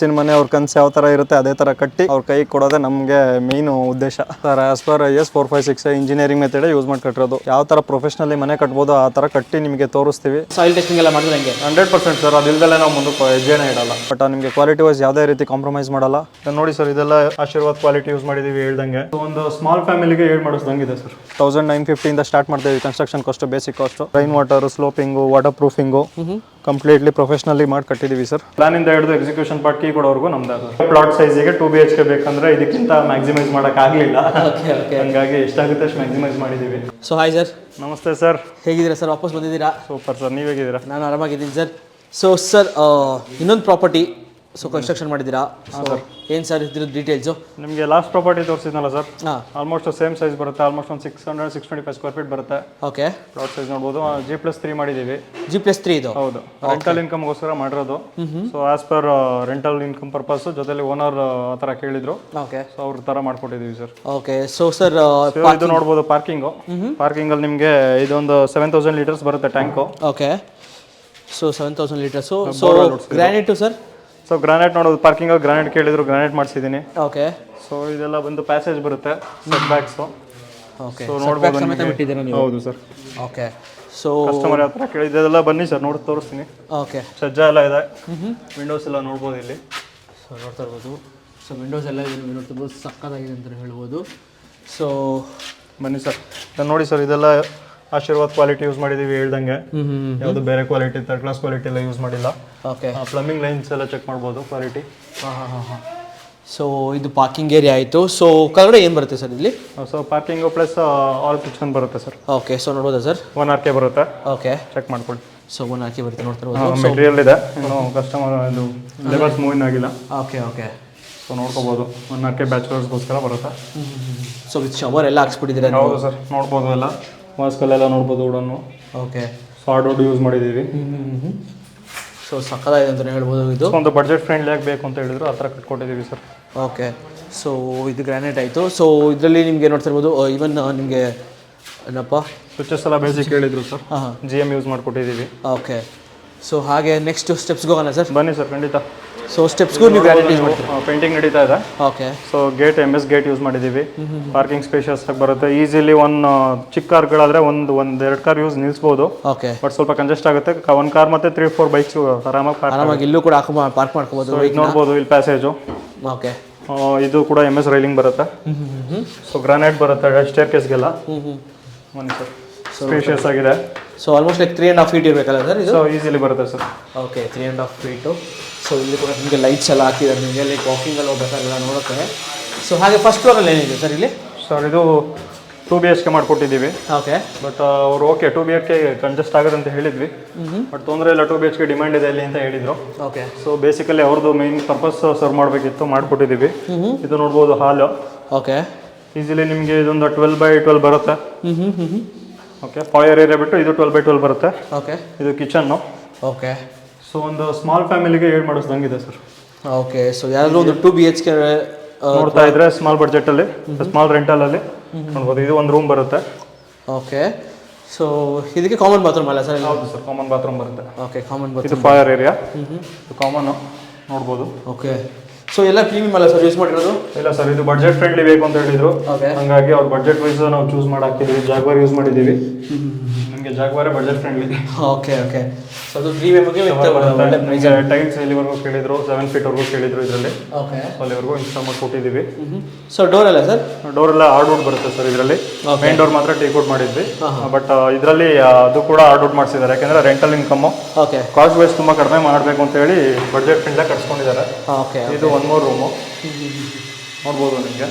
ಚಿನ್ನ ಮನೆ ಅವ್ರ ಕನ್ಸು ಯಾವ ಥರ ಇರುತ್ತೆ ಅದೇ ಥರ ಕಟ್ಟಿ ಅವ್ರ ಕೈ ಕೊಡೋದೇ ನಮಗೆ ಮೇನ್ ಉದ್ದೇಶ. Sir as per I S four five six engineering method use ಮಾಡಿ ಕಟ್ಟಿರೋದು ಯಾವ ಥರ ಪ್ರೊಫೆಷನಲಿ ಮನೆ ಕಟ್ಬೋದು ಆ ಥರ ಕಟ್ಟಿ ನಿಮಗೆ ತೋರಿಸ್ತೀವಿ. ಸಾಯಿಲ್ ಟೆಸ್ಟಿಂಗ್ ಎಲ್ಲ ಮಾಡಿದ್ರೆ ಹಂಗೆ? ಹಂಡ್ರೆಡ್ ಪರ್ಸೆಂಟ್ ಸರ್ ಅದಿಲ್ದಲ್ಲೇ ನಾವು ಮುಂದಕ್ಕೆ ಹೆಜ್ಜೆನೇ ಇಡಲ್ಲ. ಬಟ್ ನಿಮಗೆ ಕ್ವಾಲಿಟಿ ವೈಸ್ ಯಾವುದೇ ರೀತಿ ಕಾಂಪ್ರಮೈಸ್ ಮಾಡಲ್ಲ. ನೋಡಿ ಸರ್ ಇದೆಲ್ಲ ಆಶೀರ್ವಾದ ಕ್ವಾಲಿಟಿ ಯೂಸ್ ಮಾಡಿದೀವಿ ಹೇಳ್ದಂಗೆ. ಒಂದು ಸ್ಮಾಲ್ ಫ್ಯಾಮಿಲಿಗೆ ಏಡ್ ಮಾಡಿಸ್ದಂಗಿದೆ ಸರ್ ತೌಸಂಡ್ ನೈನ್ ಫಿಫ್ಟಿಯಿಂದ ಸ್ಟಾರ್ಟ್ ಮಾಡ್ತೀವಿ construction cost basic cost rain water sloping water proofing completely professionally ಮಾಡಿ ಕಟ್ಟಿದೀವಿ ಸರ್ ಪ್ಲಾನ್ ಇಂದ ಹಿಡಿದು ಎಕ್ಸಿಕ್ಯೂಷನ್ ಪಾರ್ಟ್ ಕೀ ಕೊಡೋವರೆಗೂ ನಮ್ದು ಪ್ಲಾಟ್ ಸೈಜಿಗೆ ಟೂ ಬಿ ಎಚ್ ಕೆ ಬೇಕಂದ್ರೆ ಇದಕ್ಕಿಂತ ಮ್ಯಾಕ್ಸಿಮೈಸ್ ಮಾಡೋಕ್ಕಾಗಲಿಲ್ಲ ಓಕೆ ಓಕೆ ಹಂಗಾಗಿ ಎಷ್ಟಾಗುತ್ತೆ ಅಷ್ಟು ಮ್ಯಾಕ್ಸಿಮೈಸ್ ಮಾಡಿದ್ದೀವಿ ಸೊ ಹಾಯ್ ಸರ್ ನಮಸ್ತೆ ಸರ್ ಹೇಗಿದ್ದೀರಾ ಸರ್ ವಾಪಸ್ ಬಂದಿದ್ದೀರಾ? ಸೂಪರ್ ಸರ್ ನೀವು ಹೇಗಿದ್ದೀರಾ? ನಾನು ಆರಾಮಾಗಿದ್ದೀನಿ ಸರ್ ಸೊ ಸರ್ ಇನ್ನೊಂದು ಪ್ರಾಪರ್ಟಿ ಸೊ ಕನ್ಸ್ಟ್ರಕ್ಷನ್ ಮಾಡಿದ್ದೀರಾ? ಏನು ಸರ್ ಇದ್ರ ಡೀಟೇಲ್ಸು ನಿಮಗೆ ಲಾಸ್ಟ್ ಪ್ರಾಪರ್ಟಿ ತೋರಿಸಿದ್ನಲ್ಲ ಸರ್ ಹಾಂ. ಆಲ್ಮೋಸ್ಟ್ ಸೇಮ್ ಸೈಜ್ ಬರುತ್ತೆ ಆಲ್ಮೋಸ್ಟ್ ಒಂದು six hundred six twenty five square feet ಬರುತ್ತೆ. ಓಕೆ ಪ್ಲಾಟ್ ಸೈಜ್ ನೋಡ್ಬೋದು. ಜಿ ಪ್ಲಸ್ ತ್ರೀ ಮಾಡಿದ್ದೀವಿ. ಜಿ ಪ್ಲಸ್ ತ್ರೀ ಇದು? ಹೌದು. ರೆಂಟಲ್ ಇನ್ಕಮ್ಗೋಸ್ಕರ ಮಾಡಿರೋದು. So as per rental income purpose ಜೊತೆಲಿ ಓನರ್ ಆ ಥರ ಕೇಳಿದ್ರು. ಓಕೆ ಸೊ ಅವ್ರ ಥರ ಮಾಡ್ಕೊಟ್ಟಿದ್ದೀವಿ ಸರ್ ಓಕೆ ಸೊ ಸರ್ ಇದು ನೋಡ್ಬೋದು ಪಾರ್ಕಿಂಗು ಪಾರ್ಕಿಂಗಲ್ಲಿ ನಿಮಗೆ ಇದೊಂದು ಸೆವೆನ್ ತೌಸಂಡ್ ಲೀಟರ್ಸ್ ಬರುತ್ತೆ tank okay so seven thousand litres so granite sir so granite ನೋಡೋದು ಪಾರ್ಕಿಂಗ್ ಗ್ರಾನೈಟ್ ಕೇಳಿದ್ರು ಗ್ರಾನೈಟ್ ಮಾಡಿಸಿದ್ದೀನಿ. ಓಕೆ ಸೊ ಇದೆಲ್ಲ ಬಂದು ಪ್ಯಾಸೇಜ್ ಬರುತ್ತೆ ಸೆಟ್ ಬ್ಯಾಕ್ಸ್ ಓಕೆ ಸೊ ನೋಡ್ಬೋದು ಸಮೇತ. ಬಿಟ್ಟಿದ್ದೀರಾ ನೀವು? ಹೌದು ಸರ್. ಓಕೆ ಸೊ ಕಸ್ಟಮರ್ ಹತ್ರ ಕೇಳಿದ್ದೆಲ್ಲ ಬನ್ನಿ ಸರ್ ನೋಡಿ ತೋರಿಸ್ತೀನಿ. ಓಕೆ ಸಜ್ಜ ಎಲ್ಲ ಇದೆ. ವಿಂಡೋಸ್ ಎಲ್ಲ ನೋಡ್ಬೋದು ಇಲ್ಲಿ. ಸೊ ನೋಡ್ತಾ ಇರ್ಬೋದು. ಸೊ ವಿಂಡೋಸ್ ಎಲ್ಲ ಇದನ್ನು ನೋಡ್ತಿರ್ಬೋದು ಸಕ್ಕತ್ತಾಗಿದೆ ಅಂತ ಹೇಳ್ಬೋದು. ಸೊ ಬನ್ನಿ ಸರ್. ನೋಡಿ ಸರ್ ಇದೆಲ್ಲ ಆಶೀರ್ವಾದ್ ಕ್ವಾಲಿಟಿ ಯೂಸ್ ಮಾಡಿದೀವಿ ಹೇಳ್ದಂಗೆ. ಯಾವುದು ಬೇರೆ ಕ್ವಾಲಿಟಿ ಥರ್ಡ್ ಕ್ಲಾಸ್ ಕ್ವಾಲಿಟಿ ಎಲ್ಲ ಯೂಸ್ ಮಾಡಿಲ್ಲ. ಓಕೆ ಪ್ಲಂಬಿಂಗ್ ಲೈನ್ಸ್ ಎಲ್ಲ ಚೆಕ್ ಮಾಡ್ಬೋದು ಕ್ವಾಲಿಟಿ ಹಾಂ ಹಾಂ ಹಾಂ ಹಾಂ. ಸೊ ಇದು ಪಾರ್ಕಿಂಗ್ ಏರಿಯಾ ಆಯಿತು. ಸೊ ಕೆಳಗಡೆ ಏನು ಬರುತ್ತೆ ಸರ್ ಇಲ್ಲಿ? So parking plus all kitchen ಬರುತ್ತೆ ಸರ್ ಓಕೆ ಸೊ ನೋಡ್ಬೋದಾ ಸರ್ ಒನ್ ಆರ್ ಕೆ ಬರುತ್ತೆ. ಓಕೆ ಚೆಕ್ ಮಾಡ್ಕೊಳ್ಳಿ. ಸೊ ಒನ್ ಆರ್ ಕೆ ಬರುತ್ತೆ ನೋಡ್ತಿರ್ಬೋದು ಮೆಟೀರಿಯಲ್ ಇದೆ. ಇನ್ನು ಕಸ್ಟಮರ್ ಇದು ಲೇಬರ್ಸ್ ಮೂವಿನ ಆಗಿಲ್ಲ. ಓಕೆ ಓಕೆ ಸೊ ನೋಡ್ಕೋಬೋದು. ಒನ್ ಆರ್ ಕೆ ಬ್ಯಾಚುಲರ್ಸ್ಗೋಸ್ಕರ ಬರುತ್ತೆ. ಸೊ ವಿತ್ ಶವರ್ ಎಲ್ಲ ಹಾಕ್ಸ್ಬಿಟ್ಟಿದ್ದೀರಾ ಹೌದು ಸರ್ ನೋಡ್ಬೋದು ಎಲ್ಲ. ಮಾಸ್ಕಲ್ಲೆಲ್ಲ ನೋಡ್ಬೋದು ಉಡನ್ನು ಓಕೆ ವುಡ್ ಯೂಸ್ ಮಾಡಿದ್ದೀವಿ. ಸೊ ಸಕ್ಕದಾಗಿದೆ ಅಂತಲೇ ಹೇಳ್ಬೋದು ಇದು. ಒಂದು ಬಜೆಟ್ ಫ್ರೆಂಡ್ಲಿ ಆಗಬೇಕು ಅಂತ ಹೇಳಿದ್ರು ಆ ಥರ ಕಟ್ಕೊಟ್ಟಿದ್ದೀವಿ ಸರ್. ಓಕೆ ಸೊ ಇದು ಗ್ರಾನೈಟ್ ಆಯಿತು. ಸೊ ಇದರಲ್ಲಿ ನಿಮಗೆ ನೋಡ್ತಿರ್ಬೋದು ಈವನ್ ನಿಮಗೆ ಏನಪ್ಪ? ಸ್ವಿಚಸ್ ಎಲ್ಲ ಬೇಸಿಕ್ ಹೇಳಿದ್ರು ಸರ್. ಹಾಂ ಜಿ ಎಂ ಯೂಸ್ ಮಾಡಿಕೊಟ್ಟಿದ್ದೀವಿ. ಓಕೆ ಸೊ ಹಾಗೆ ನೆಕ್ಸ್ಟ್ ಸ್ಟೆಪ್ಸ್ಗೆ ಹೋಗೋಣ ಸರ್ ಬನ್ನಿ ಸರ್ ಖಂಡಿತ. ಸೊ ಸ್ಟೆಪ್ಸ್ಗೂ ನೀವು ಯೂಸ್ ಮಾಡ್ತೀರಾ? ಪೇಂಟಿಂಗ್ ನಡೀತಾ ಇದೆ. Okay so gate M S gate use ಮಾಡಿದ್ದೀವಿ ಪಾರ್ಕಿಂಗ್ ಸ್ಪೇಷಿಯಸ್ ಆಗಿ ಬರುತ್ತೆ. ಈಸಿಲಿ ಒನ್ ಚಿಕ್ಕ ಕಾರ್ಗಳಾದ್ರೆ ಒಂದು ಒಂದು ಎರಡು ಕಾರ್ ಯೂಸ್ ನಿಲ್ಲಿಸ್ಬೋದು ಓಕೆ ಬಟ್ ಸ್ವಲ್ಪ ಕಂಜೆಸ್ಟ್ ಆಗುತ್ತೆ. ಒಂದು ಕಾರ್ ಮತ್ತೆ ತ್ರೀ ಫೋರ್ ಬೈಕ್ಸ್ ಆರಾಮಾಗಿ ಆರಾಮಾಗಿ ಇಲ್ಲೂ ಕೂಡ ಹಾಕೋ ಪಾರ್ಕ್ ಮಾಡ್ಕೋಬೋದು ಈಗ ನೋಡ್ಬೋದು ಇಲ್ಲಿ ಪ್ಯಾಸೇಜು ಓಕೆ ಇದು ಕೂಡ ಎಂ ಎಸ್ ರೈಲಿಂಗ್ ಬರುತ್ತೆ ಸೊ ಗ್ರಾನೈಟ್ ಬರುತ್ತೆ ಸ್ಟೇರ್ ಕೇಸ್ಗೆಲ್ಲ ಸರ್ ಸ್ಪೇಷಿಯಸ್ ಆಗಿದೆ. So almost like three and half feet ಇರಬೇಕಲ್ಲ ಸರ್ ಇದು? ಸೊ ಈಸಿಲಿ ಬರುತ್ತೆ sir okay three and half feet so ಇಲ್ಲಿ ಕೂಡ ನಿಮಗೆ ಲೈಟ್ಸ್ ಎಲ್ಲ ಹಾಕಿದ್ದಾರೆ. ನಿಮಗೆ ಲೈಕ್ ವಾಕಿಂಗಲ್ಲಿ ಹೋಗ್ಬೇಕಾಗಿಲ್ಲ ನೋಡುತ್ತೆ. ಸೊ ಹಾಗೆ ಫಸ್ಟ್ ಫ್ಲೋರಲ್ಲಿ ಏನಿದೆ ಸರ್ ಇಲ್ಲಿ? ಸರ್ ಇದು ಟೂ ಬಿ ಎಚ್ ಕೆ ಮಾಡಿಕೊಟ್ಟಿದ್ದೀವಿ. ಓಕೆ ಬಟ್ ಅವ್ರು okay two B H K congest ಆಗುತ್ತೆ ಅಂತ ಹೇಳಿದ್ವಿ. ಬಟ್ ತೊಂದರೆ ಇಲ್ಲ two B H K demand ಇದೆ ಇಲ್ಲಿ ಅಂತ ಹೇಳಿದ್ರು. ಓಕೆ ಸೊ ಬೇಸಿಕಲಿ ಅವ್ರದ್ದು ಮೇನ್ ಪರ್ಪಸ್ ಸರ್ವ್ ಮಾಡಬೇಕಿತ್ತು ಮಾಡಿಕೊಟ್ಟಿದ್ದೀವಿ. ಇದು ನೋಡ್ಬೋದು ಹಾಲು. ಓಕೆ ಈಸಿಲಿ ನಿಮಗೆ ಇದೊಂದು ಟ್ವೆಲ್ ಬೈ ಟ್ವೆಲ್ ಬರುತ್ತೆ. ಹ್ಞೂ ಹ್ಞೂ ಹ್ಞೂ ಹ್ಞೂ ಓಕೆ ಫಾಯರ್ ಏರಿಯಾ ಬಿಟ್ಟು ಇದು ಟ್ವೆಲ್ ಬೈ ಟ್ವೆಲ್ ಬರುತ್ತೆ. ಓಕೆ ಇದು ಕಿಚನ್ನು ಓಕೆ ಸೊ ಒಂದು ಸ್ಮಾಲ್ ಫ್ಯಾಮಿಲಿಗೆ ಏಡ್ ಮಾಡಿಸ್ದಂಗೆ ಇದೆ ಸರ್ ಓಕೆ ಸೊ ಯಾರಾದರೂ ಒಂದು ಟೂ ಬಿ ಎಚ್ ಕೆ ನೋಡ್ತಾ ಇದ್ರೆ ಸ್ಮಾಲ್ ಬಡ್ಜೆಟಲ್ಲಿ ಸ್ಮಾಲ್ ರೆಂಟಲಲ್ಲಿ ನೋಡ್ಬೋದು ಇದು ಒಂದು ರೂಮ್ ಬರುತ್ತೆ. ಓಕೆ ಸೊ ಇದಕ್ಕೆ ಕಾಮನ್ ಬಾತ್ರೂಮ್ ಅಲ್ಲ ಸರ್ ಹೌದು ಸರ್ ಕಾಮನ್ ಬಾತ್ರೂಮ್ ಬರುತ್ತೆ. ಓಕೆ ಕಾಮನ್ ಬಾತ್ರೂಮ್ ಇದು ಫೈರ್ ಏರಿಯಾ ಇದು ಕಾಮನ್ ನೋಡ್ಬೋದು. ಓಕೆ ಸೊ ಎಲ್ಲ ಪ್ರೀಮಿಯಂ ಅಲ್ಲ ಸರ್ ಯೂಸ್ ಮಾಡಿರೋದು? ಇಲ್ಲ ಸರ್ ಇದು ಬಜೆಟ್ ಫ್ರೆಂಡ್ಲಿ ಬೇಕು ಅಂತ ಹೇಳಿದ್ರು. ಹಂಗಾಗಿ ಅವ್ರ ಬಜೆಟ್ ವೈಸ್ ನಾವು ಚೂಸ್ ಮಾಡಿ ಹಾಕಿದ್ವಿ ಜಾಗ್ವಾರ್ ಯೂಸ್ ಮಾಡಿದ್ದೀವಿ ನಮಗೆ Jaquar budget friendly okay okay. So ಅದು ಪ್ರೈಸ್ ಟೈಮ್ಸ್ ಎಲ್ಲಿವರೆಗೂ ಕೇಳಿದ್ರು ಸೆವೆನ್ ಫೀಟ್ವರೆಗೂ ಕೇಳಿದ್ರು ಇದರಲ್ಲಿ. ಓಕೆ. ಅಲ್ಲಿವರೆಗೂ ಇನ್ಸ್ಟಾಲ್ ಮಾಡಿ ಕೊಟ್ಟಿದ್ದೀವಿ. ಸೊ ಡೋರ್ ಎಲ್ಲ ಸರ್? ಡೋರ್ ಎಲ್ಲ ಆರ್ಡ್ವುಡ್ ಬರುತ್ತೆ ಸರ್ ಇದರಲ್ಲಿ. ಮೇನ್ ಡೋರ್ ಮಾತ್ರ ಟೇಕ್ಔಟ್ ಮಾಡಿದ್ವಿ. ಬಟ್ ಇದರಲ್ಲಿ ಅದು ಕೂಡ ಆರ್ಡ್ವುಡ್ ಮಾಡಿಸಿದ್ದಾರೆ. ಯಾಕಂದ್ರೆ rental income okay. Cost wise ತುಂಬಾ ಕಡಿಮೆ ಮಾಡಬೇಕು ಅಂತ ಹೇಳಿ ಬಜೆಟ್ ಫ್ರೆಂಡ್ಲಾಗಿ ಕಟ್ಸ್ಕೊಂಡಿದ್ದಾರೆ. ಓಕೆ ಇದು ಒನ್ ಮೋರ್ ರೂಮು ನೋಡ್ಬೋದು ನಿಮಗೆ.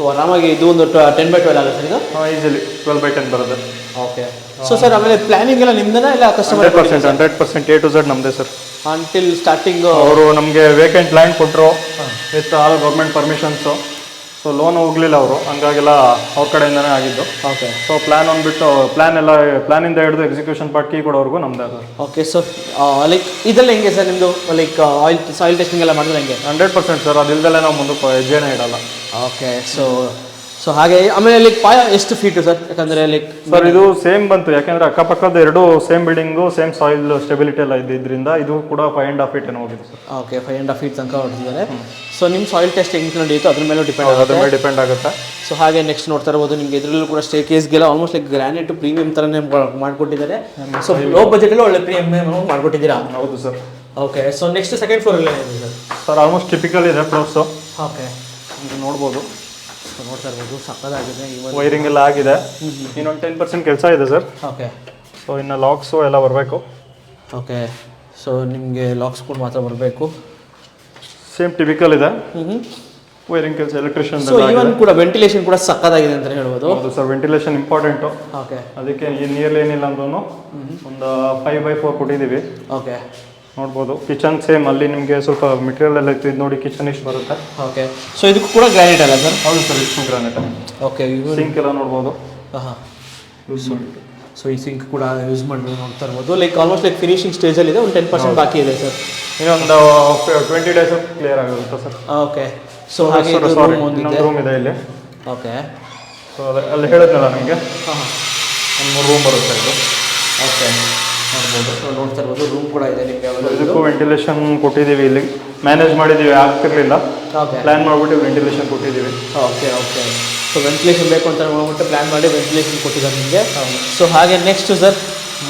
ಸೊ ಆರಾಮಾಗಿ ಇದು ಒಂದು ಟೆನ್ ಬೈ ಟ್ವೆಲ್ ಆಗುತ್ತೆ ಸರ್ ಇದು? ಈಸಿಲಿ ಟ್ವೆಲ್ ಬೈ ಟೆನ್ ಬರುತ್ತೆ. ಓಕೆ ಸೊ ಸರ್ ಆಮೇಲೆ ಪ್ಲಾನಿಂಗ್ ಎಲ್ಲ ನಿಮ್ದೇನಾ ಇಲ್ಲ customer hundred percent hundred percent A to Z ನಮ್ಮದೇ ಸರ್ ಅಂಟಿಲ್ ಸ್ಟಾರ್ಟಿಂಗ್ ಅವರು ನಮಗೆ ವೇಕೆಂಟ್ ಲ್ಯಾಂಡ್ ಕೊಟ್ಟರು with all government permissions so loan ಹೋಗಲಿಲ್ಲ ಅವರು. ಹಂಗಾಗೆಲ್ಲ ಅವ್ರ ಕಡೆಯಿಂದನೇ ಆಗಿದ್ದು. ಓಕೆ ಸೊ ಪ್ಲ್ಯಾನ್ ಅಂದ್ಬಿಟ್ಟು ಪ್ಲ್ಯಾನ್ ಎಲ್ಲ ಪ್ಲ್ಯಾನಿಂದ ಹಿಡಿದು ಎಕ್ಸಿಕ್ಯೂಷನ್ ಪಾರ್ಟ್ ಕೀ ಕೊಡೋವರೆಗೂ ನಮ್ದು ಅದು. ಓಕೆ ಸೊ ಲೈಕ್ ಇದೆಲ್ಲ ಹೆಂಗೆ ಸರ್ ನಿಮ್ಮದು ಲೈಕ್ ಆಯಿಲ್ ಸಾಯಿಲ್ ಟೆಸ್ಟಿಂಗ್ ಎಲ್ಲ ಮಾಡಿದ್ರೆ ಹೆಂಗೆ? Hundred percent sir. ಅದಿಲ್ದಲ್ಲೇ ನಾವು ಮುಂದಕ್ಕೆ ಹೆಜ್ಜೆನೇ ಇಡಲ್ಲ. ಓಕೆ ಸೊ ಸೊ ಹಾಗೆ ಆಮೇಲೆ ಲೈಕ್ ಪಾಯ ಎಷ್ಟು ಫೀಟ್ ಸರ್ ಯಾಕಂದ್ರೆ ಲೈಕ್ ಸರ್ ಇದು ಸೇಮ್ ಬಂತು. ಯಾಕಂದ್ರೆ ಅಕ್ಕಪಕ್ಕದ ಎರಡು same building same soil stability ಎಲ್ಲ ಇದ್ದಿದ್ರಿಂದ ಇದು ಕೂಡ ಫೈವ್ ಆ್ಯಂಡ್ ಹಾಫ್ ಫೀಟ್ ಏನೋ ಹೋಗಿದೆ sir okay five and half feet ತನಕ ಹೊಡೆದಿದ್ದಾರೆ. ಸೊ ನಿಮ್ಮ ಸಾಯಿಲ್ ಟೆಸ್ಟ್ ಹೆಂಗೆ ನಡೆಯುತ್ತೋ ಅದ್ರ ಮೇಲೂ ಡಿಪೆಂಡ್ ಅದ್ರ ಮೇಲೆ ಡಿಪೆಂಡ್ ಆಗುತ್ತೆ. ಸೊ ಹಾಗೆ ನೆಕ್ಸ್ಟ್ ನೋಡ್ತಾ ಇರ್ಬೋದು. ನಿಮಗೆ ಇದರಲ್ಲೂ ಕೂಡ ಸ್ಟೇ ಕೇಸ್ಗೆಲ್ಲ ಆಲ್ಮೋಸ್ಟ್ ಲೈಕ್ ಗ್ರಾನೈಟ್ ಪ್ರೀಮಿಯಂ ಥರನೇ ಮಾಡಿಕೊಟ್ಟಿದ್ದಾರೆ. ಸೊ ಲೋ ಬಜೆಟಲ್ಲಿ ಒಳ್ಳೆ ಪ್ರೀಮಿಯಂ ಮಾಡಿಕೊಟ್ಟಿದ್ದೀರಾ? ಹೌದು sir okay so next second floor ಏನಿದೆ ಸರ್ ಸರ್ ಆಲ್ಮೋಸ್ಟ್ ಟಿಪಿಕಲ್ ಇದೆ ಫ್ಲೋರ್ಸು ಓಕೆ ನೋಡ್ಬೋದು. ನೋಡ್ತಾ ಇರ್ಬೋದು. ಸಕ್ಕದಾಗಿದೆ ವೈರಿಂಗ್ ಎಲ್ಲ ಆಗಿದೆ. ಇನ್ನೊಂದು ಟೆನ್ ಪರ್ಸೆಂಟ್ ಕೆಲಸ ಇದೆ ಸರ್ ಓಕೆ ಸೊ ಇನ್ನು ಲಾಕ್ಸು ಎಲ್ಲ ಬರಬೇಕು. ಓಕೆ ಸೊ ನಿಮಗೆ ಲಾಕ್ಸ್ ಕೂಡ ಮಾತ್ರ ಬರಬೇಕು. ಸೇಮ್ ಟಿಪಿಕಲ್ ಇದೆ. ವೈರಿಂಗ್ ಕೆಲಸ ಎಲೆಕ್ಟ್ರಿಷಿಯನ್ ಸೊ ಇವನ್ ಕೂಡ ವೆಂಟಿಲೇಷನ್ ಕೂಡ ಸಕ್ಕದಾಗಿದೆ ಅಂತ ಹೇಳ್ಬೋದು. ಹೌದು ಸರ್ ವೆಂಟಿಲೇಷನ್ ಇಂಪಾರ್ಟೆಂಟು ಓಕೆ ಅದಕ್ಕೆ ಈ ನಿಯರ್ಲಿ ಏನಿಲ್ಲ ಅಂದ್ರೂ ಒಂದು ಫೈವ್ ಬೈ ಫೋರ್ ಕೊಟ್ಟಿದ್ದೀವಿ. ಓಕೆ ನೋಡ್ಬೋದು. ಕಿಚನ್ ಸೇಮ್ ಅಲ್ಲಿ ನಿಮಗೆ ಸ್ವಲ್ಪ ಮೆಟೀರಿಯಲ್ ಎಲ್ಲ ಇತ್ತು. ಇದು ನೋಡಿ ಕಿಚನ್ ಇಷ್ಟು ಬರುತ್ತೆ. ಓಕೆ ಸೊ ಇದಕ್ಕೂ ಕೂಡ ಗ್ರಾನೈಟ್ ಅಲ್ಲ ಸರ್ ಹೌದು ಸರ್ ಇಷ್ಟು ಗ್ರಾನೈಟ್ ಓಕೆ ಸಿಂಕ್ ಎಲ್ಲ ನೋಡ್ಬೋದು. ಹಾಂ ಸೊ ಈ ಸಿಂಕ್ ಕೂಡ ಯೂಸ್ ಮಾಡಿ ನೋಡ್ತಾ ಇರ್ಬೋದು. ಲೈಕ್ ಆಲ್ಮೋಸ್ಟ್ ಲೈಕ್ ಫಿನಿಶಿಂಗ್ ಸ್ಟೇಜಲ್ಲಿ ಇದೆ. ಒಂದು ಟೆನ್ ಪರ್ಸೆಂಟ್ ಬಾಕಿ ಇದೆ ಸರ್ ಇನ್ನೊಂದು ಟ್ವೆಂಟಿ ಡೇಸ್ ಕ್ಲಿಯರ್ ಆಗುತ್ತೆ ಸರ್ ಓಕೆ ಸೊ ಹಾಗೆ ಇನ್ನೊಂದು ರೂಮ್ ಇದೆ ಇಲ್ಲಿ. ಓಕೆ ಸೊ ಅಲ್ಲಿ ಹೇಳಿದ್ನಲ್ಲ ನಿಮಗೆ? ಹಾಂ ಹಾಂ ಒಂದು ಮೂರು ರೂಮ್ ಬರುತ್ತೆ ಇದು. ಓಕೆ ನೋಡ್ಬೋದು ಸೊ ನೋಡ್ತಾ ಇರ್ಬೋದು. ರೂಮ್ ಕೂಡ ಇದೆ ನಿಮಗೆ ಇದಕ್ಕೂ ವೆಂಟಿಲೇಷನ್ ಕೊಟ್ಟಿದ್ದೀವಿ ಇಲ್ಲಿ. ಮ್ಯಾನೇಜ್ ಮಾಡಿದ್ದೀವಿ ಆಗ್ತಿರ್ಲಿಲ್ಲ. ಪ್ಲಾನ್ ಪ್ಲ್ಯಾನ್ ಮಾಡಿಬಿಟ್ಟು ವೆಂಟಿಲೇಷನ್ ಕೊಟ್ಟಿದ್ದೀವಿ. ಓಕೆ ಓಕೆ ಸೊ ವೆಂಟಿಲೇಷನ್ ಬೇಕು ಅಂತ ನೋಡ್ಬಿಟ್ಟು ಪ್ಲ್ಯಾನ್ ಮಾಡಿ ವೆಂಟಿಲೇಷನ್ ಕೊಟ್ಟಿದ್ದಾರೆ ನಿಮಗೆ. ಸೊ ಹಾಗೆ ನೆಕ್ಸ್ಟ್ ಸರ್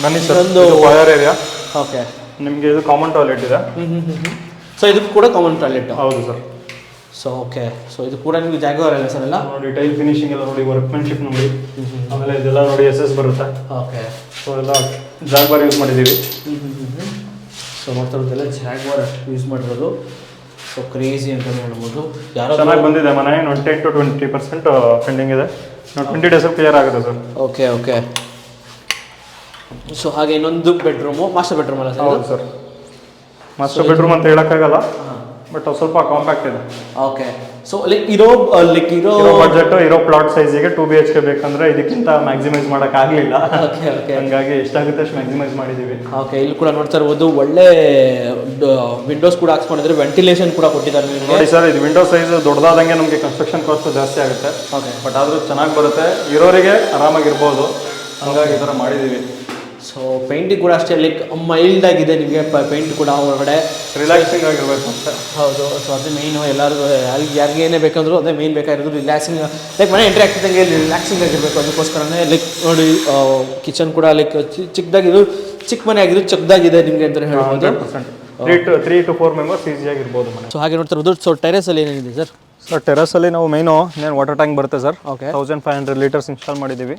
ಬನ್ನಿ ಸರ್ ಒಂದು ವಯರ್ ಏರಿಯಾ ಓಕೆ ನಿಮಗೆ ಇದು ಕಾಮನ್ ಟಾಯ್ಲೆಟ್ ಇದೆ. ಸೊ ಇದಕ್ಕೂ ಕೂಡ ಕಾಮನ್ ಟಾಯ್ಲೆಟ್ ಹೌದು ಸರ್ ಸೊ ಓಕೆ ಸೊ ಇದು ಕೂಡ ನಿಮಗೆ ಜಾಗವಾರ ಇಲ್ಲ ಸರ್ ಎಲ್ಲ? ನೋಡಿ ಟೈಲ್ ಫಿನಿಶಿಂಗ್ ಎಲ್ಲ ನೋಡಿ ವರ್ಕ್ಮೆನ್ಶಿಪ್ ನೋಡಿ. ಆಮೇಲೆ ಇದೆಲ್ಲ ನೋಡಿ ಎಸ್ ಎಸ್ ಬರುತ್ತೆ. ಓಕೆ ಸೊ ಎಲ್ಲ ಜಾಗ್ವಾರ್ ಯೂಸ್ ಮಾಡಿದ್ದೀವಿ. ಸೊ ನೋಡ್ತಾ ಇರೋದೆಲ್ಲ ಜಾಗ್ವಾರ್ ಯೂಸ್ ಮಾಡಿರೋದು. ಸೊ ಕ್ರೇಜಿ ಅಂತ ಹೇಳ್ಬೋದು ಯಾರೋ ಚೆನ್ನಾಗಿ ಬಂದಿದೆ ಮನೆ. ಒಂದು ten to twenty percent pending ಇದೆ. ಟ್ವೆಂಟಿ ಡೇಸಲ್ಲಿ ಕ್ಲಿಯರ್ ಆಗುತ್ತೆ ಸರ್. ಓಕೆ ಓಕೆ ಸೊ ಹಾಗೆ ಇನ್ನೊಂದು ಬೆಡ್ರೂಮು ಮಾಸ್ಟರ್ ಬೆಡ್ರೂಮ್ ಅಲ್ಲ ಸರ್ ಹೌದು ಸರ್. ಮಾಸ್ಟರ್ ಬೆಡ್ರೂಮ್ ಅಂತ ಹೇಳೋಕ್ಕಾಗಲ್ಲ. ಬಟ್ ಸ್ವಲ್ಪ ಕಾಂಪ್ಯಾಕ್ಟ್ ಇದೆ. ಓಕೆ. ಸೊ ಲೈಕ್ ಇರೋ ಲೈಕ್ ಇರೋ ಬಜೆಟ್ ಇರೋ ಪ್ಲಾಟ್ ಸೈಜಿಗೆ ಟೂ ಬಿ ಎಚ್ ಕೆ ಬೇಕಂದ್ರೆ ಇದಕ್ಕಿಂತ ಮ್ಯಾಕ್ಸಿಮೈಸ್ ಮಾಡಕ್ ಓಕೆ ಓಕೆ. ಹಂಗಾಗಿ ಎಷ್ಟಾಗುತ್ತೆ ಅಷ್ಟು ಮ್ಯಾಕ್ಸಿಮೈಸ್ ಮಾಡಿದೀವಿ. ಓಕೆ ಇಲ್ಲಿ ಕೂಡ ನೋಡ್ತಾ ಇರ್ಬೋದು ಒಳ್ಳೆ ವಿಂಡೋಸ್ ಕೂಡ ಹಾಕ್ಸ್ಕೊಂಡಿದ್ರೆ ವೆಂಟಿಲೇಷನ್ ಕೂಡ ಕೊಟ್ಟಿದ್ದಾರೆ ನೋಡಿ ಸರ್ ಇದು ವಿಂಡೋ ಸೈಜ್ ದೊಡ್ಡದಾದಂಗೆ ನಮಗೆ ಕನ್ಸ್ಟ್ರಕ್ಷನ್ ಕಾಸ್ಟ್ ಜಾಸ್ತಿ ಆಗುತ್ತೆ. ಓಕೆ. ಬಟ್ ಆದರೂ ಚೆನ್ನಾಗಿ ಬರುತ್ತೆ. ಇರೋರಿಗೆ ಆರಾಮಾಗಿರ್ಬೋದು. ಹಂಗಾಗಿ ಈ ಥರ ಮಾಡಿದ್ದೀವಿ ಸೊ ಪೇಂಟಿಂಗ್ ಕೂಡ ಅಷ್ಟೇ ಲೈಕ್ ಮೈಲ್ಡ್ ಆಗಿದೆ ನಿಮಗೆ ಪೇಂಟ್ ಕೂಡ ಒಳಗಡೆ. ರಿಲ್ಯಾಕ್ಸಿಂಗ್ ಆಗಿರ್ಬೇಕು ಅಂತ. ಹೌದು ಸೊ ಅದು ಮೇಯ್ನು ಎಲ್ಲರಿಗೂ ಯಾರಿಗೆ ಯಾರಿಗೆ ಏನೇ ಬೇಕಂದ್ರೂ ಅದೇ ಮೇಯ್ನ್ ಬೇಕಾಗಿರೋದು ರಿಲ್ಯಾಕ್ಸಿಂಗ್ ಲೈಕ್ ಮನೆ ಎಂಟ್ರಿ ಆಗ್ತಿದ್ದಂಗೆ ರಿಲ್ಯಾಕ್ಸಿಂಗ್ ಆಗಿರಬೇಕು. ಅದಕ್ಕೋಸ್ಕರನೇ ಲೈಕ್ ನೋಡಿ ಕಿಚನ್ ಕೂಡ ಲೈಕ್ ಚಿಕ್ಕದಾಗಿದ್ದು ಚಿಕ್ಕ ಮನೆ ಆಗಿದ್ದು ಚಿಕ್ಕದಾಗಿದೆ ನಿಮಗೆ ಅಂತ ಹೇಳ್ಬೋದು. Three to three to four members ಈಸಿಯಾಗಿರ್ಬೋದು so ಹಾಗೆ ನೋಡ್ತಾ ಇರೋದು. ಸೊ ಟೆರೆಸಲ್ಲಿ ಏನೇನಿದೆ ಸರ್? ಸರ್ ಟೆರಸಲ್ಲಿ ನಾವು ಮೈನು ಏನು ವಾಟರ್ ಟ್ಯಾಂಕ್ ಬರುತ್ತೆ sir okay thousand five hundred litres install ಮಾಡಿದ್ದೀವಿ.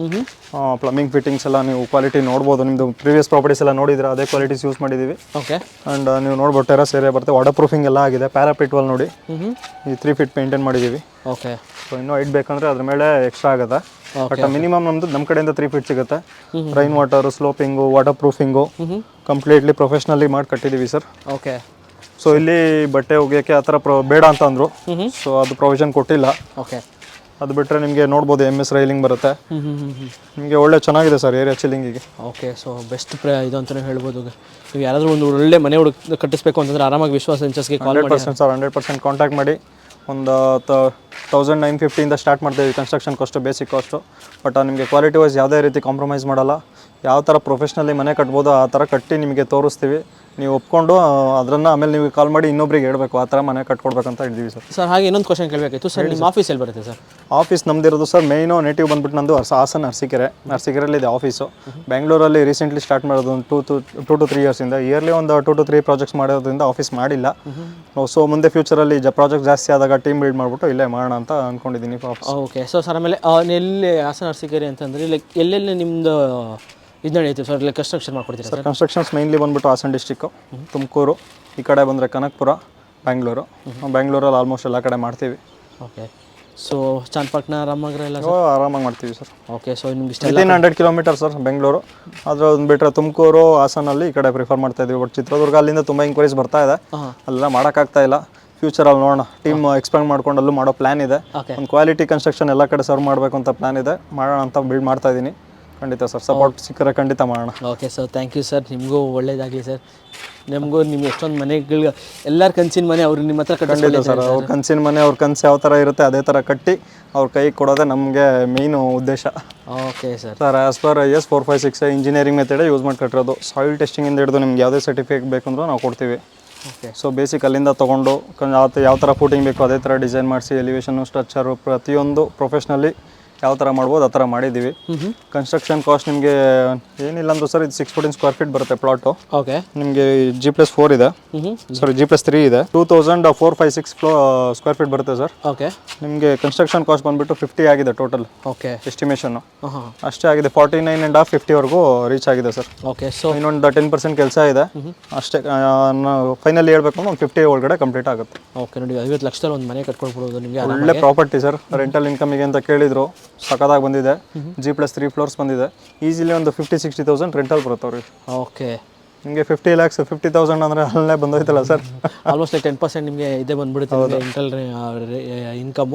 ಪ್ಲಂಬಿಂಗ್ ಫಿಟ್ಟಿಂಗ್ಸ್ ಎಲ್ಲ ನೀವು ಕ್ವಾಲಿಟಿ ನೋಡ್ಬೋದು. ನಿಮ್ಮದು ಪ್ರೀವಿಯಸ್ ಪ್ರಾಪರ್ಟೀಸ್ ಎಲ್ಲ ನೋಡಿದ್ರೆ ಅದೇ ಕ್ವಾಲಿಟೀಸ್ ಯೂಸ್ ಮಾಡಿದ್ದೀವಿ. ಓಕೆ ಆ್ಯಂಡ್ ನೀವು ನೋಡ್ಬೋದು ಟೆರಸ್ ಏರಿಯಾ ಬರುತ್ತೆ. ವಾಟರ್ ಪ್ರೂಫಿಂಗ್ ಎಲ್ಲ ಆಗಿದೆ. ಪ್ಯಾರಾಪಿಟ್ ವಾಲ್ ನೋಡಿ. ಈ ತ್ರೀ ಫೀಟ್ ಮೇಂಟೈನ್ ಮಾಡಿದ್ದೀವಿ. ಓಕೆ ಸೊ ಇನ್ನೂ ಐಟ್ ಬೇಕಂದ್ರೆ ಅದ್ರ ಮೇಲೆ ಎಕ್ಸ್ಟ್ರಾ ಆಗುತ್ತೆ. ಬಟ್ ಮಿನಿಮಮ್ ನಮ್ದು ನಮ್ಮ ಕಡೆಯಿಂದ ತ್ರೀ ಫೀಟ್ ಸಿಗುತ್ತೆ. Rain water sloping water proofing completely professionally ಮಾಡಿ ಕಟ್ಟಿದ್ದೀವಿ ಸರ್ ಓಕೆ ಸೊ ಇಲ್ಲಿ ಬಟ್ಟೆ ಒಗೆಯೋಕ್ಕೆ ಆ ಥರ ಪ್ರೊ ಬೇಡ ಅಂತ ಅಂದರು. ಸೊ ಅದು ಪ್ರೊವಿಷನ್ ಕೊಟ್ಟಿಲ್ಲ. ಓಕೆ ಅದು ಬಿಟ್ಟರೆ ನಿಮಗೆ ನೋಡ್ಬೋದು ಎಂ ಎಸ್ ರೈಲಿಂಗ್ ಬರುತ್ತೆ. ನಿಮಗೆ ಒಳ್ಳೆ ಚೆನ್ನಾಗಿದೆ ಸರ್ ಏರಿಯಾ ಚಿಲ್ಲಿಂಗಿಗೆ ಓಕೆ ಸೊ ಬೆಸ್ಟ್ ಪ್ರ ಇದು ಅಂತಲೇ ಹೇಳ್ಬೋದು. ನೀವು ಯಾರಾದರೂ ಒಂದು ಒಳ್ಳೆ ಮನೆ ಹುಡುಕ್ ಕಟ್ಟಿಸ್ಬೇಕು ಅಂತಂದ್ರೆ ಆರಾಮಾಗಿ ವಿಶ್ವಾಸ ಇಂಚಸ್ಗೆ ಕಾಲ್ ಹಂಡ್ರೆಡ್ ಮಾಡಿ percent sir hundred percent contact ಮಾಡಿ. ಒಂದು ತೌಸಂಡ್ ನೈನ್ ಫಿಫ್ಟಿಯಿಂದ ಸ್ಟಾರ್ಟ್ ಮಾಡ್ತೀವಿ construction cost basic cost but ನಿಮಗೆ ಕ್ವಾಲಿಟಿ ವೈಸ್ ಯಾವುದೇ ರೀತಿ ಕಾಂಪ್ರಮೈಸ್ ಮಾಡಲ್ಲ. ಯಾವ ಥರ ಪ್ರೊಫೆಷ್ನಲಿ ಮನೆ ಕಟ್ಬೋದು ಆ ಥರ ಕಟ್ಟಿ ನಿಮಗೆ ತೋರಿಸ್ತೀವಿ. ನೀವು ಒಪ್ಕೊಂಡು ಅದನ್ನು ಆಮೇಲೆ ನೀವು ಕಾಲ್ ಮಾಡಿ ಇನ್ನೊಬ್ರಿಗೆ ಹೇಳಬೇಕು ಆ ಥರ ಮನೆ ಕಟ್ಕೊಡ್ಬೇಕಂತ ಇದ್ದೀವಿ ಸರ್. ಸರ್ ಹಾಗೆ ಇನ್ನೊಂದು ಕ್ವಶನ್ ಕೇಳಬೇಕಿತ್ತು. ಸರ್ ನಿಮ್ಮ ಆಫೀಸ್ ಎಲ್ಲಿ ಬರುತ್ತೆ ಸರ್? ಆಫೀಸ್ ನಮ್ದಿರೋದು ಸರ್ ಮೇಯ್ನು ನೇಟಿವ್ ಬಂದ್ಬಿಟ್ಟು ನಂದು ಅರ್ಸ ಹಾಸನ ಅರಸೀಕೆರೆ. ಅರಸೀಕೆರೆಯಲ್ಲಿ ಇದೆ ಆಫೀಸು ಬೆಂಗಳೂರಲ್ಲಿ ರೀಸೆಂಟ್ಲಿ ಸ್ಟಾರ್ಟ್ ಮಾಡೋದು ಒಂದು two to to to three ಇಯರ್ಸಿಂದ yearly ಒಂದು ಟೂ ಟು ತ್ರೀ ಪ್ರಾಜೆಕ್ಟ್ಸ್ ಮಾಡೋದ್ರಿಂದ ಆಫೀಸ್ ಮಾಡಿಲ್ಲ. ಸೊ ಮುಂದೆ ಫ್ಯೂಚರಲ್ಲಿ ಜ ಪ್ರಾಜೆಕ್ಟ್ ಜಾಸ್ತಿ ಆದಾಗ ಟೀಮ್ ಬಿಲ್ಡ್ ಮಾಡಿಬಿಟ್ಟು ಇಲ್ಲೇ ಮಾಡೋಣ ಅಂತ ಅಂದ್ಕೊಂಡಿದ್ದೀನಿ ಓಕೆ ಸೊ ಸರ್ ಆಮೇಲೆ ಎಲ್ಲಿ ಹಾಸನ ಅರಸೀಕೆರೆ ಅಂತಂದರೆ ಲೈಕ್ ಎಲ್ಲೆಲ್ಲಿ ನಿಮ್ಮದು ಇದು ನಡೆಯುತ್ತೆ ಸರ್ ಇಲ್ಲಿ ಕನ್ಸ್ಟ್ರಕ್ಷನ್ ಮಾಡ್ಕೊಡ್ತೀರಾ ಸರ್? ಕನ್ಸ್ಟ್ರಕ್ಷನ್ಸ್ ಮೈನ್ಲಿ ಬಂದ್ಬಿಟ್ಟು ಹಾಸನ ಡಿಸ್ಟಿಕ್ಕು ತುಮಕೂರು ಈ ಕಡೆ ಬಂದರೆ ಕನಕಪುರ ಬ್ಯಾಂಗ್ಳೂರು ಬ್ಯಾಂಗ್ಳೂರಲ್ಲಿ ಆಲ್ಮೋಸ್ಟ್ ಎಲ್ಲ ಕಡೆ ಮಾಡ್ತೀವಿ. ಓಕೆ ಸೊ ಚಾಂದಪಟ್ಟಣ ರಾಮನಗರ ಎಲ್ಲ ಆರಾಮಾಗಿ ಮಾಡ್ತೀವಿ ಸರ್. ಓಕೆ ಸೊ ನಿಮ್ಗೆ ಇಷ್ಟ within hundred kilometre sir Bengaluru. ಆದರೆ ಒಂದು ಬಿಟ್ಟರೆ ತುಮಕೂರು ಹಾಸನಲ್ಲಿ ಈ ಕಡೆ ಪ್ರಿಫರ್ ಮಾಡ್ತಾ ಇದೀವಿ. ಬಟ್ ಚಿತ್ರದುರ್ಗ ಅಲ್ಲಿಂದ ತುಂಬ ಇನ್ಕ್ವೈರೀಸ್ ಬರ್ತಾ ಇದೆ. ಅಲ್ಲೆಲ್ಲ ಮಾಡೋಕ್ಕಾಗ್ತಾ ಇಲ್ಲ. ಫ್ಯೂಚರಲ್ಲಿ ನೋಡೋಣ. ಟೀಮ್ ಎಕ್ಸ್ಪ್ಯಾಂಡ್ ಮಾಡ್ಕೊಂಡು ಅಲ್ಲೂ ಮಾಡೋ ಪ್ಲ್ಯಾನ್ ಇದೆ. ಒಂದು ಕ್ವಾಲಿಟಿ ಕನ್ಸ್ಟ್ರಕ್ಷನ್ ಎಲ್ಲ ಕಡೆ ಸರ್ವ್ ಮಾಡಬೇಕು ಅಂತ ಪ್ಲ್ಯಾನ್ ಇದೆ. ಮಾಡೋಣ ಅಂತ ಬಿಲ್ಡ್ ಮಾಡ್ತಾ ಇದ್ದೀನಿ ಖಂಡಿತ ಸರ್. ಸಪೋರ್ಟ್ ಸಿಕ್ಕರೆ ಖಂಡಿತ ಮಾಡೋಣ. Okay sir thank you sir ನಿಮಗೂ ಒಳ್ಳೇದಾಗಲಿ ಸರ್ ನಿಮಗೂ ನಿಮ್ಗೆ ಎಷ್ಟೊಂದು ಮನೆಗಳು ಎಲ್ಲರ ಕನ್ಸಿನ ಮನೆ ಅವ್ರು ನಿಮ್ಮ ಹತ್ರ ಖಂಡಿತ ಸರ್. ಅವ್ರ ಕನಸಿನ ಮನೆ ಅವ್ರ ಕನಸು ಯಾವ ಥರ ಇರುತ್ತೆ ಅದೇ ಥರ ಕಟ್ಟಿ ಅವ್ರ ಕೈ ಕೊಡೋದೇ ನಮಗೆ ಮೇಯ್ನು ಉದ್ದೇಶ. Okay sir sir as per S four five six engineering ಮೆಥಡೇ use ಮಾಡಿ ಕಟ್ಟಿರೋದು. ಸಾಯಿಲ್ ಟೆಸ್ಟಿಂಗಿಂದ ಹಿಡಿದು ನಿಮ್ಗೆ ಯಾವುದೇ ಸರ್ಟಿಫಿಕೇಟ್ ಬೇಕಂದ್ರೂ ನಾವು ಕೊಡ್ತೀವಿ. ಓಕೆ ಸೊ ಬೇಸಿಕ್ ಅಲ್ಲಿಂದ ತೊಗೊಂಡು ಯಾವ ಥರ ಫೂಟಿಂಗ್ ಬೇಕು ಅದೇ ಥರ ಡಿಸೈನ್ ಮಾಡಿಸಿ ಎಲಿವೇಶನು ಸ್ಟ್ರಕ್ಚರು ಪ್ರತಿಯೊಂದು ಪ್ರೊಫೆಷ್ನಲಿ ಯಾವ ಥರ ಮಾಡ್ಬೋದು ಆ ಥರ ಮಾಡಿದ್ದೀವಿ. ಕನ್ಸ್ಟ್ರಕ್ಷನ್ ಕಾಸ್ಟ್ ನಿಮಗೆ ಏನಿಲ್ಲ ಅಂದ್ರೆ ಸರ್ ಇದು ಸಿಕ್ಸ್ ಫೋರ್ಟೀನ್ ಸ್ಕ್ವೇರ್ ಫೀಟ್ ಬರುತ್ತೆ ಪ್ಲಾಟು ಓಕೆ ನಿಮಗೆ ಜಿ ಪ್ಲಸ್ ಫೋರ್ ಇದೆ. ಸಾರಿ ಜಿ ಪ್ಲಸ್ ತ್ರೀ ಇದೆ. Two thousand four five six flow square feet ಬರುತ್ತೆ ಸರ್ ಓಕೆ ನಿಮಗೆ ಕನ್ಸ್ಟ್ರಕ್ಷನ್ ಕಾಸ್ಟ್ ಬಂದುಬಿಟ್ಟು ಫಿಫ್ಟಿ ಆಗಿದೆ ಟೋಟಲ್ ಓಕೆ ಹಾಂ ಅಷ್ಟೇ ಆಗಿದೆ ಫಾರ್ಟಿ ನೈನ್ ಆ್ಯಂಡ್ ಹಾಫ್ ಫಿಫ್ಟಿವರೆಗೂ ರೀಚ್ ಆಗಿದೆ ಸರ್ ಓಕೆ ಸೊ ಇನ್ನೊಂದು ಟೆನ್ ಪರ್ಸೆಂಟ್ ಕೆಲಸ ಇದೆ. ಅಷ್ಟೇ ಫೈನಲಿ ಹೇಳ್ಬೇಕು ಅಂದ್ರೆ ಒಂದು ಫಿಫ್ಟಿ ಒಳಗಡೆ ಕಂಪ್ಲೀಟ್ ಆಗುತ್ತೆ. ಓಕೆ ನೋಡಿ ಐವತ್ತು ಲಕ್ಷದಲ್ಲಿ ಒಂದು ಮನೆ ಕಟ್ಕೊಳ್ಬಿಡೋದು ನಿಮಗೆ ಒಳ್ಳೆ ಪ್ರಾಪರ್ಟಿ ಸರ್ ರೆಂಟಲ್ ಇನ್ಕಮಿಗೆ ಅಂತ ಕೇಳಿದ್ರು. ಸಖತ್ತಾಗಿ ಬಂದಿದೆ. ಜಿ ಪ್ಲಸ್ ತ್ರೀ ಫ್ಲೋರ್ಸ್ ಬಂದಿದೆ. ಈಸಿಲಿ ಒಂದು ಫಿಫ್ಟಿ ಸಿಕ್ಸ್ಟಿ ತೌಸಂಡ್ ರೆಂಟಲ್ ಬರುತ್ತವ್ರಿ. ಓಕೆ. ನಿಮಗೆ ಫಿಫ್ಟಿ ಲ್ಯಾಕ್ಸ್ ಫಿಫ್ಟಿ ತೌಸಂಡ್ ಅಂದರೆ ಅಲ್ಲೇ ಬಂದೋಯ್ತಲ್ಲ ಸರ್. ಆಲ್ಮೋಸ್ಟ್ ಟೆನ್ ಪರ್ಸೆಂಟ್ ನಿಮಗೆ ಇದೇ ಬಂದ್ಬಿಡುತ್ತೆ ರೆಂಟಲ್ ಇನ್ಕಮು